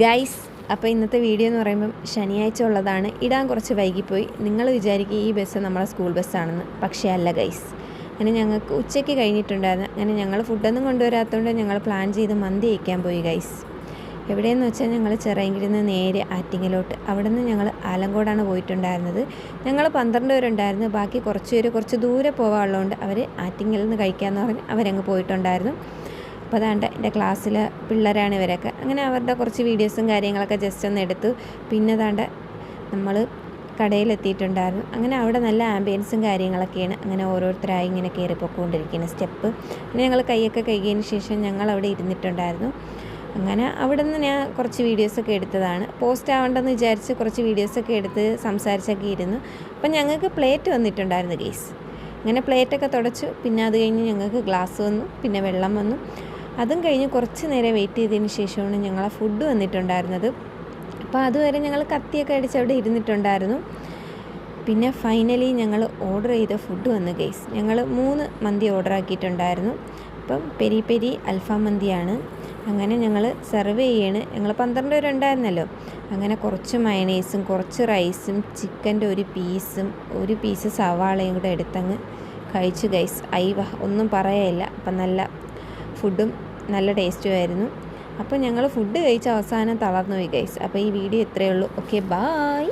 Guys അപ്പോൾ ഇന്നത്തെ video എന്ന് പറയുമ്പം ശനിയാഴ്ച ഉള്ളതാണ്. ഇടാൻ കുറച്ച് വൈകിപ്പോയി. നിങ്ങൾ വിചാരിക്കും ഈ ബസ് നമ്മളെ സ്കൂൾ ബസ്സാണെന്ന് പക്ഷേ അല്ല ഗൈസ് അങ്ങനെ ഞങ്ങൾക്ക് ഉച്ചയ്ക്ക് കഴിഞ്ഞിട്ടുണ്ടായിരുന്നു. അങ്ങനെ ഞങ്ങൾ ഫുഡൊന്നും കൊണ്ടുവരാത്തതുകൊണ്ട് ഞങ്ങൾ പ്ലാൻ ചെയ്ത് മന്തി കഴിക്കാൻ പോയി ഗൈസ് എവിടെയെന്ന് വെച്ചാൽ ഞങ്ങൾ ചിറയങ്കിരിൽ നിന്ന് നേരെ ആറ്റിങ്ങലോട്ട്. അവിടെ നിന്ന് ഞങ്ങൾ ആലങ്കോടാണ് പോയിട്ടുണ്ടായിരുന്നത്. ഞങ്ങൾ പന്ത്രണ്ട് പേരുണ്ടായിരുന്നു. ബാക്കി കുറച്ച് പേര് കുറച്ച് ദൂരെ പോകാനുള്ളതുകൊണ്ട് അവർ ആറ്റിങ്ങലിൽ നിന്ന് കഴിക്കാമെന്ന് പറഞ്ഞ് അവരങ്ങ് പോയിട്ടുണ്ടായിരുന്നു. അപ്പോൾ എന്റെ ക്ലാസ്സിലെ പിള്ളേരാണ് ഇവരൊക്കെ. അങ്ങനെ അവരുടെ കുറച്ച് വീഡിയോസും കാര്യങ്ങളൊക്കെ ജസ്റ്റ് ഒന്ന് എടുത്തു. പിന്നെ അതാണ്ട് നമ്മൾ കടയിലെത്തിയിട്ടുണ്ടായിരുന്നു. അങ്ങനെ അവിടെ നല്ല ആംബിയൻസും കാര്യങ്ങളൊക്കെയാണ് അങ്ങനെ ഓരോരുത്തരായി ഇങ്ങനെ കയറിപ്പോയിക്കൊണ്ടിരിക്കുന്ന സ്റ്റെപ്പ്. പിന്നെ ഞങ്ങൾ കൈയൊക്കെ കഴുകിയതിന് ശേഷം ഞങ്ങൾ അവിടെ ഇരുന്നിട്ടുണ്ടായിരുന്നു. അങ്ങനെ അവിടെ നിന്ന് ഞാൻ കുറച്ച് വീഡിയോസൊക്കെ എടുത്തതാണ്. പോസ്റ്റ് ആവണ്ടെന്ന് വിചാരിച്ച് കുറച്ച് വീഡിയോസൊക്കെ എടുത്ത് സംസാരിച്ചൊക്കെ ഇരുന്നു. അപ്പം ഞങ്ങൾക്ക് പ്ലേറ്റ് വന്നിട്ടുണ്ടായിരുന്നു ഗേസ്. അങ്ങനെ പ്ലേറ്റൊക്കെ തുടച്ചു. പിന്നെ അത് കഴിഞ്ഞ് ഞങ്ങൾക്ക് ഗ്ലാസ് വന്നു. പിന്നെ വെള്ളം വന്നു. അതും കഴിഞ്ഞ് കുറച്ച് നേരം വെയിറ്റ് ചെയ്തതിന് ശേഷമാണ് ഞങ്ങളെ ഫുഡ് വന്നിട്ടുണ്ടായിരുന്നത്. അപ്പോൾ അതുവരെ ഞങ്ങൾ കത്തിയൊക്കെ അടിച്ച് അവിടെ ഇരുന്നിട്ടുണ്ടായിരുന്നു. പിന്നെ ഫൈനലി ഞങ്ങൾ ഓർഡർ ചെയ്ത ഫുഡ് വന്ന് ഗൈസ് ഞങ്ങൾ മൂന്ന് മന്തി ഓർഡർ ആക്കിയിട്ടുണ്ടായിരുന്നു. അപ്പം പെരി പെരി അൽഫാം മന്തിയാണ്. അങ്ങനെ ഞങ്ങൾ സെർവ് ചെയ്യാണ്. ഞങ്ങൾ പന്ത്രണ്ട് പേര് ഉണ്ടായിരുന്നല്ലോ. അങ്ങനെ കുറച്ച് മയണൈസും കുറച്ച് റൈസും ചിക്കന്റെ ഒരു പീസും ഒരു പീസ് സവാളയും കൂടെ എടുത്തങ്ങ് കഴിച്ചു ഗൈസ് ഐവ ഒന്നും പറയാനില്ല. അപ്പം നല്ല ഫുഡും നല്ല ടേസ്റ്റും ആയിരുന്നു അപ്പോൾ ഞങ്ങൾ ഫുഡ് കഴിച്ച അവസാനം തളർന്നു പോയി ഗൈസ് അപ്പോൾ ഈ വീഡിയോ ഇത്രയേ ഉള്ളൂ. Okay bye